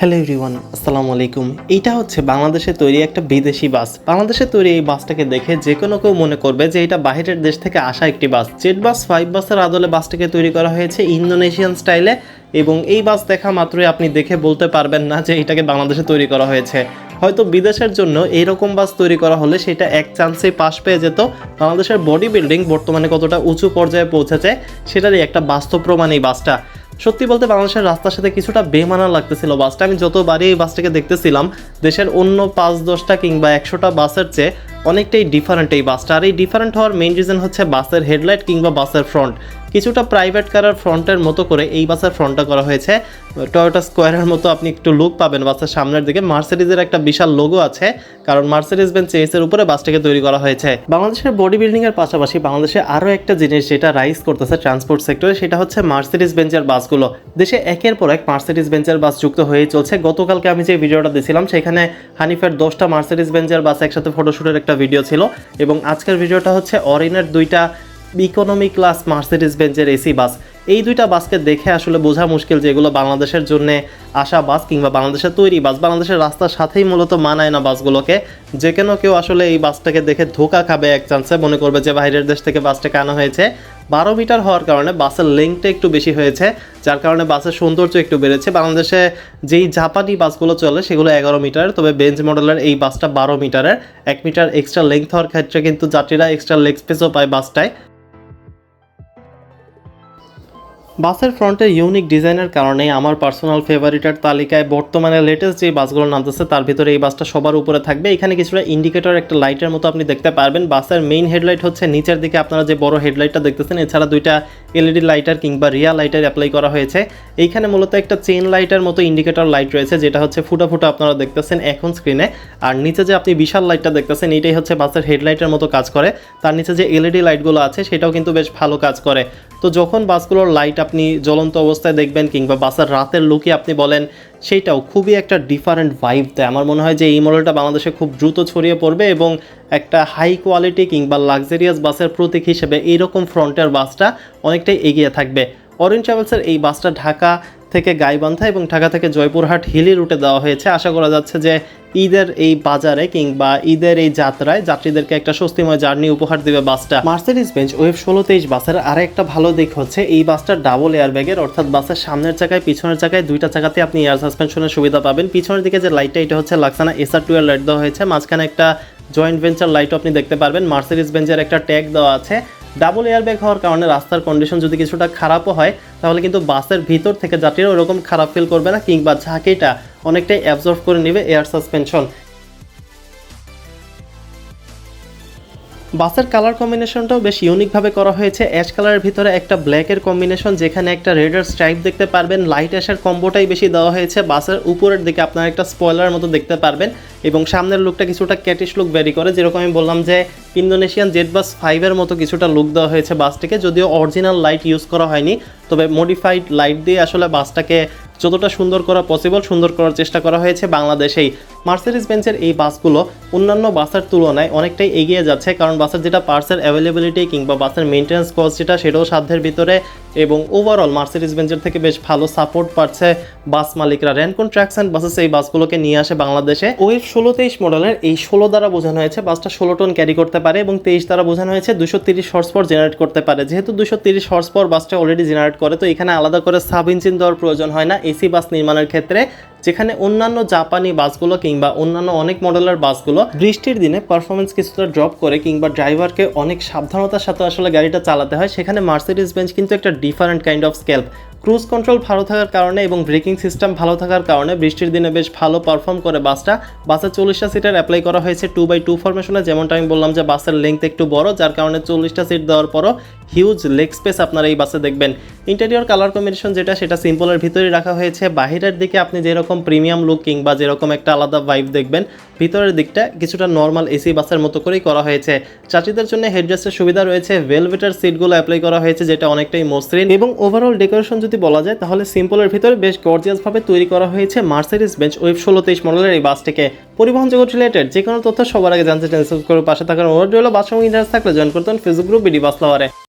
Hello everyone, আসসালামু আলাইকুম। এইটা হচ্ছে বাংলাদেশে তৈরি একটা বিদেশি বাস। বাংলাদেশে তৈরি এই বাসটাকে দেখে যে কোনো কেউ মনে করবে যে এটা বাইরের দেশ থেকে আসা একটি বাস। জেট বাস ফাইভ বাসের আদলে বাসটাকে তৈরি করা হয়েছে ইন্দোনেশিয়ান স্টাইলে এবং এই বাস দেখা মাত্রই আপনি দেখে বলতে পারবেন না যে এটাকে বাংলাদেশে তৈরি করা হয়েছে। হয়তো বিদেশের জন্য এইরকম বাস তৈরি করা হলে সেটা এক চান্সে পাশ পেয়ে যেত। বাংলাদেশের বডি বিল্ডিং বর্তমানে কতটা উঁচু পর্যায়ে পৌঁছেছে, সেটারই একটা বাস্তব প্রমাণ এই বাসটা। সত্যি বলতে বাংলাদেশের রাস্তার সাথে কিছুটা বেমানা লাগতেছিল বাসটা। আমি যতবারই এই বাসটাকে দেখতেছিলাম, দেশের অন্য পাঁচ, দশটা কিংবা একশোটা বাসের চেয়ে অনেকটাই ডিফারেন্ট এই বাসটা। আর এই ডিফারেন্ট হওয়ার মেইন রিজন হচ্ছে বাসের হেডলাইট কিংবা বাসের ফ্রন্ট কিছুটা প্রাইভেট কারের ফ্রন্টের মতো করে এই বাসের ফ্রন্টটা করা হয়েছে। টয়োটা স্কোয়ারের মতো আপনি একটু লুক পাবেন বাসের সামনের দিকে। মার্সিডিজের একটা বিশাল লোগো আছে, কারণ মার্সিডিজ বেঞ্চ চেসের উপরে বাসটাকে তৈরি করা হয়েছে। বাংলাদেশের বডি বিল্ডিং এর পাশাপাশি বাংলাদেশে আরও একটা জিনিস যেটা রাইজ করতেছে ট্রান্সপোর্ট সেক্টরে সেটা হচ্ছে মার্সিডিজ বেঞ্চের বাসগুলো। দেশে একের পর এক মার্সিডিজ বেঞ্চের বাস যুক্ত হয়েই চলছে। গতকালকে আমি যে ভিডিওটা দিয়েছিলাম সেখানে হানিফের দশটা মার্সিডিজ বেঞ্চের বাস একসাথে ফটোশ্যুটের একটা ভিডিও ছিল। এবং আজকের ভিডিওটা হচ্ছে অরিনের দুইটা ইকোনমি ক্লাস মার্সিডিজ বেঞ্চের এসি বাস এই দুইটা বাসকে দেখে আসলে বোঝা মুশকিল যে এগুলো বাংলাদেশের জন্য আসা বাস কিংবা বাংলাদেশের তৈরি বাস বাংলাদেশের রাস্তার সাথেই মূলত মানায় না বাসগুলোকে যে কেন কেউ আসলে এই বাসটাকে দেখে ধোকা খাবে এক চান্সে মনে করবে যে বাইরের দেশ থেকে বাসটাকে আনা হয়েছে। বারো মিটার হওয়ার কারণে বাসের লেংথটা একটু বেশি হয়েছে, যার কারণে বাসের সৌন্দর্য একটু বেড়েছে। বাংলাদেশে যেই জাপানি বাসগুলো চলে সেগুলো এগারো মিটার, তবে বেঞ্চ মডেলের এই বাসটা বারো মিটারের। এক মিটার এক্সট্রা লেংথ হওয়ার ক্ষেত্রে কিন্তু যাত্রীরা এক্সট্রা লেগ স্পেসও পায় বাসটায় বাসের ফ্রন্টের ইউনিক ডিজাইনের কারণে আমার পার্সোনাল ফেভারিটের তালিকায় বর্তমানে লেটেস্ট যে বাসগুলো নামতেছে, তার ভিতরে এই বাসটা সবার উপরে থাকবে। এখানে কিছুটা ইন্ডিকেটর একটা লাইটের মতো আপনি দেখতে পারবেন। বাসের মেইন হেডলাইট হচ্ছে নিচের দিকে, আপনারা যে বড় হেডলাইটটা দেখতেছেন, এছাড়া দুইটা এলইডি লাইটার কিংবা রিয়া লাইটার অ্যাপ্লাই করা হয়েছে। এইখানে মূলত একটা চেন লাইটের মতো ইন্ডিকেটর লাইট রয়েছে, যেটা হচ্ছে ফুটা ফুটা আপনারা দেখতেছেন এখন স্ক্রিনে আর নিচে যে আপনি বিশাল লাইটটা দেখতেছেন এইটাই হচ্ছে বাসের হেডলাইটের মতো কাজ করে। তার নিচে যে এলইডি লাইটগুলো আছে, সেটাও কিন্তু বেশ ভালো কাজ করে। তো যখন বাসগুলোর লাইট আপনি জ্বলন্ত অবস্থায় দেখবেন কিংবা বাসের রাতের লুকে আপনি বলেন, সেইটাও খুবই একটা ডিফারেন্ট ভাইব দেয়। আমার মনে হয় যে এই মডেলটা বাংলাদেশে খুব দ্রুত ছড়িয়ে পড়বে এবং একটা হাই কোয়ালিটি কিংবা লাক্সারিয়াস বাসের প্রতীক হিসেবে এইরকম ফ্রন্টের বাসটা অনেকটাই এগিয়ে থাকবে। অরেঞ্জ ট্রাভেলসের এই বাসটা ঢাকা থেকে গাইবান্ধা এবং ঢাকা থেকে জয়পুরহাট হিলি রুটে দেওয়া হয়েছে। আশা করা যাচ্ছে যে ঈদের এই বাজারে কিংবা ঈদের এই যাত্রায় যাত্রীদেরকে একটা স্বস্তিময় জার্নি উপহার দিবে বাসটা। মার্সিডিজ বেঞ্চ ওয়েব ষোলো তেইশ বাসের আর একটা ভালো দিক হচ্ছে, এই বাসটা ডাবল এয়ার ব্যাগের অর্থাৎ বাসের সামনের চাকায়, পিছনের চাকায় দুইটা চাকাতে আপনি এয়ার সাসপেনশনের সুবিধা পাবেন। পিছনের দিকে যে লাইটটা এটা হচ্ছে লাক্সানা এসআর টু এর লাইট দেওয়া হয়েছে। মাঝখানে একটা জয়েন্ট ভেঞ্চার লাইটও আপনি দেখতে পারবেন। মার্সিডিজ বেঞ্চের একটা ট্যাগ দেওয়া আছে। ডাবল এয়ার ব্যাগ হওয়ার কারণে রাস্তার কন্ডিশন যদি কিছুটা খারাপও হয়, তাহলে কিন্তু বাসের ভিতর থেকে যাত্রীরা ওরকম খারাপ ফিল করবে না, কিংবা ঝাঁকিটা অনেকটাই অ্যাবজর্ভ করে নেবে এয়ার সাসপেনশন বাসের কালার কম্বিনেশনটাও বেশ ইউনিকভাবে করা হয়েছে। অ্যাশ কালারের ভিতরে একটা ব্ল্যাকের কম্বিনেশন, যেখানে একটা রেডার স্ট্রাইপ দেখতে পারবেন। লাইট অ্যাশের কম্বোটাই বেশি দেওয়া হয়েছে। বাসের উপরের দিকে আপনারা একটা স্পয়লার মতো দেখতে পারবেন এবং সামনের লুকটা কিছুটা ক্যাটিশ লুক বেরি করে। যেরকম আমি বললাম যে, ইন্দোনেশিয়ান জেট বাস ফাইভের মতো কিছুটা লুক দেওয়া হয়েছে বাসটিকে। যদিও অরিজিনাল লাইট ইউজ করা হয়নি, তবে মডিফাইড লাইট দিয়ে আসলে বাসটাকে যতটা সুন্দর করা পসিবল সুন্দর করার চেষ্টা করা হয়েছে বাংলাদেশেই। মার্সিডিজ বেঞ্চের এই বাসগুলো অন্যান্য বাসের তুলনায় অনেকটাই এগিয়ে যাচ্ছে, কারণ বাসের যেটা পার্সের অ্যাভেলেবিলিটি কিংবা বাসের মেনটেন্স কস্ট যেটা, সেটাও সাধ্যের ভিতরে এবং ওভারঅল মার্সিডিজ বেঞ্চের থেকে বেশ ভালো সাপোর্ট পাচ্ছে বাস মালিকরা। র্যানকন ট্র্যাক্স অ্যান্ড বাসেস এই বাসগুলোকে নিয়ে আসে বাংলাদেশে। ওয়েব ষোলো তেইশ মডেলের এই ষোলো দ্বারা বোঝানো হয়েছে বাসটা ষোলো টন ক্যারি করতে পারে এবং তেইশ দ্বারা বোঝানো হয়েছে দুশো তিরিশ হর্স পর জেনারেট করতে পারে। যেহেতু দুশো তিরিশ হর্স পর বাসটা অলরেডি জেনারেট করে, তো এখানে আলাদা করে সাব ইঞ্জিন দেওয়ার প্রয়োজন হয় না। এসি বাস নির্মাণের ক্ষেত্রে যেখানে অন্যান্য জাপানি বাসগুলো কিংবা অন্যান্য অনেক মডেলের বাসগুলো বৃষ্টির দিনে পারফরমেন্স কিছুটা ড্রপ করে কিংবা ড্রাইভারকে অনেক সাবধানতার সাথে আসলে গাড়িটা চালাতে হয়। সেখানে মার্সিডিজ বেঞ্চ কিন্তু একটা ডিফারেন্ট কাইন্ড অফ স্কেল্প ক্রুজ কন্ট্রোল ভালো থাকার কারণে এবং ব্রেকিং সিস্টেম ভালো থাকার কারণে বৃষ্টির দিনে বেশ ভালো পারফর্ম করে বাসটা। বাসে চল্লিশটা সিটের অ্যাপ্লাই করা হয়েছে টু বাই টু ফরমেশনে যেমনটা আমি বললাম যে বাসের লেন্থ একটু বড়, যার কারণে চল্লিশটা সিট দেওয়ার পরও হিউজ লেগ স্পেস আপনারা এই বাসে দেখবেন। ইন্টেরিয়র কালার কম্বিনেশন যেটা, সেটা সিম্পলের ভিতরেই রাখা হয়েছে। বাহিরের দিকে আপনি যেরকম প্রিমিয়াম লুক কিংবা যেরকম একটা আলাদা ভাইব দেখবেন, ভিতরের দিকটা কিছুটা নর্মাল এসি বাসের মতো করেই করা হয়েছে। যাত্রীদের জন্য হেডরেস্টের সুবিধা রয়েছে। ভেলভেটার সিটগুলো অ্যাপ্লাই করা হয়েছে, যেটা অনেকটাই মসৃণ। এবং ওভারঅল ডেকোরেশন যদি বলা যায়, তাহলে সিম্পলের ভিতরে বেশ গর্জিয়াসভাবে তৈরি করা হয়েছে মার্সিডিস বেঞ্চ ওয়েব ষোলো তেইশ মডেলের এই বাসটিকে পরিবহন জগৎ রিলেটেড যে কোনো তথ্য সবার আগে জানতে টেনশন করে পাশে থাকার অনুরোধ রইল। বাস সঙ্গে ইন্টারেস্ট থাকলে জয়েন করতেন ফেসবুক গ্রুপ বিডি বাস লাওয়ারে